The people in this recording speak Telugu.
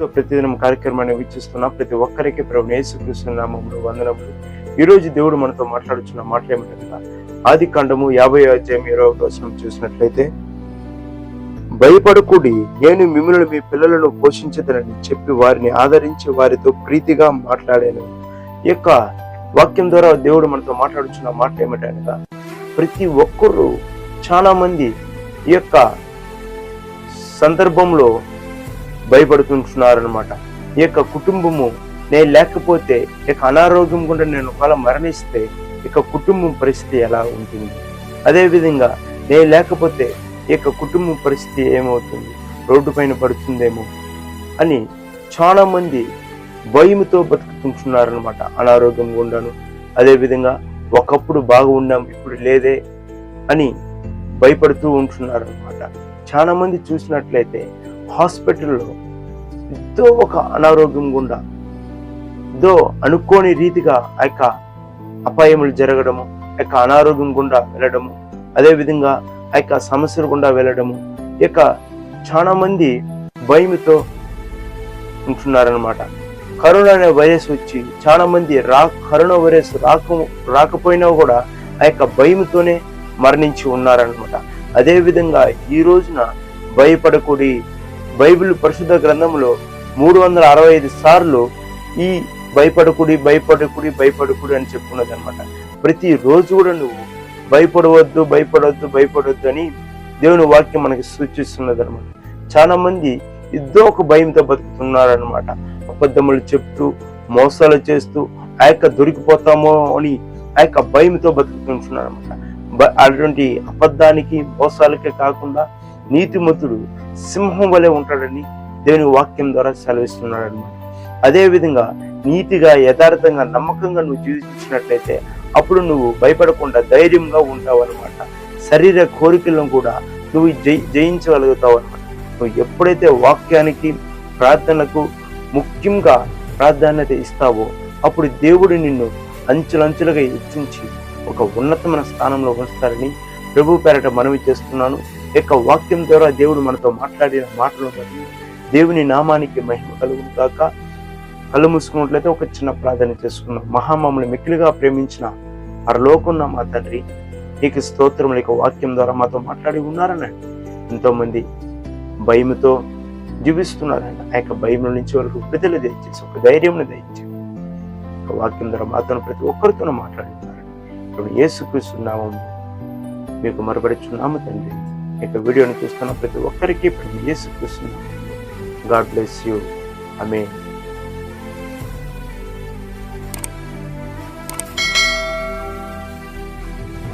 తో ప్రతిదినం కార్యక్రమాన్ని వీక్షిస్తున్న. ప్రతి ఒక్కరికి ప్రభు యేసుకృష్ణ నామంలో వందనములు. ఈ రోజు దేవుడు మనతో మాట్లాడుచున్న మాటలు ఏమిటంటే ఆది కాండము యాభై అధ్యాయం ఇరవై వచనం చూసినట్లయితే భయపడకూడి నేను మిమ్మల్ని మీ పిల్లలను పోషించదనని చెప్పి వారిని ఆదరించి వారితో ప్రీతిగా మాట్లాడాను. ఈ యొక్క వాక్యం ద్వారా దేవుడు మనతో మాట్లాడుచున్న మాట ఏమిటనగా ప్రతి ఒక్కరూ చాలా మంది ఈ యొక్క సందర్భంలో భయపడుతుంటున్నారనమాట ఈ యొక్క కుటుంబము నేను లేకపోతే ఇక అనారోగ్యం గుండా నేను ఒకవేళ మరణిస్తే ఇక కుటుంబం పరిస్థితి ఎలా ఉంటుంది? అదేవిధంగా నేను లేకపోతే ఈ యొక్క కుటుంబం పరిస్థితి ఏమవుతుంది? రోడ్డు పైన పడుతుందేమో అని చాలామంది భయముతో బతుకుతుంటున్నారనమాట అనారోగ్యం గుండాను. అదేవిధంగా ఒకప్పుడు బాగా ఉన్నాం ఇప్పుడు లేదే అని భయపడుతూ ఉంటున్నారు అనమాట చూసినట్లయితే హాస్పిటల్లో ఎంతో ఒక అనారోగ్యం గుండా. ఏదో అనుకోని రీతిగా ఆ యొక్క అపాయములు జరగడము ఆ యొక్క అనారోగ్యం గుండా వెళ్ళడము అదేవిధంగా ఆ యొక్క సమస్యల గుండా వెళ్ళడము ఈ యొక్క చాలా మంది భయముతో ఉంటున్నారనమాట కరోనా అనే వైరస్ వచ్చి చాలా మంది రా కరోనా వైరస్ రాక రాకపోయినా కూడా ఆ యొక్క భయముతోనే మరణించి ఉన్నారనమాట అదేవిధంగా ఈ రోజున భయపడకూడి బైబిల్ పరిశుద్ధ గ్రంథంలో మూడు వందల అరవై ఐదు సార్లు ఈ భయపడకుడి భయపడకుడి భయపడకుడి అని చెప్పుకున్నది అనమాట ప్రతి రోజు కూడా నువ్వు భయపడవద్దు భయపడవద్దు భయపడవద్దు అని దేవుని వాక్యం మనకి సూచిస్తున్నది అనమాట చాలా మంది ఇద్దో ఒక భయంతో బతుకుతున్నారనమాట అబద్ధములు చెప్తూ మోసాలు చేస్తూ ఆ యొక్క దొరికిపోతామో అని ఆ యొక్క భయంతో బతుకుతుంటున్నారు అనమాట అటువంటి అబద్ధానికి మోసాలకే కాకుండా నీతిమంతుడు సింహం వలె ఉంటాడని దేవుని వాక్యం ద్వారా సెలవిస్తున్నాడు అనమాట నీతిగా యథార్థంగా నమ్మకంగా నువ్వు జీవించినట్లయితే అప్పుడు నువ్వు భయపడకుండా ధైర్యంగా ఉంటావు అనమాట శరీర కోరికలను కూడా నువ్వు జయి జయించగలుగుతావు అనమాట నువ్వు ఎప్పుడైతే వాక్యానికి ప్రార్థనకు ముఖ్యంగా ప్రాధాన్యత ఇస్తావో అప్పుడు దేవుడు నిన్ను అంచులంచులుగా హెచ్చించి ఒక ఉన్నతమైన స్థానంలో వస్తారని ప్రభు పేరట మనవి చేస్తున్నాను. యొక్క వాక్యం ద్వారా దేవుడు మనతో మాట్లాడిన మాటలు బట్టి దేవుని నామానికి మహిమ కలుగును కాక కళ్ళు మూసుకున్నట్లయితే ఒక చిన్న ప్రార్థన చేసుకున్నాం మహామమ్మల్ని మిక్కిలిగా ప్రేమించిన అరలోకున్న మా తండ్రి నీకు స్తోత్రం యొక్క వాక్యం ద్వారా మాతో మాట్లాడి ఉన్నారనండి ఎంతోమంది భయముతో జీవిస్తున్నారండి ఆ యొక్క భయం నుంచి వరకు విడుదల దయచేసి ఒక ధైర్యం దయచేసి ఒక వాక్యం ద్వారా మాతో ప్రతి ఒక్కరితోనూ మాట్లాడుతున్నారండి ఇప్పుడు ఏసుక్రీస్తున్నాము మీకు మరపడుచున్నాము తండ్రి. యొక్క వీడియోని చూస్తున్న ప్రతి ఒక్కరికి ఇప్పుడు ఏసుక్రీస్తున్నాము గాడ్ బ్లెస్ యూ. ఆమె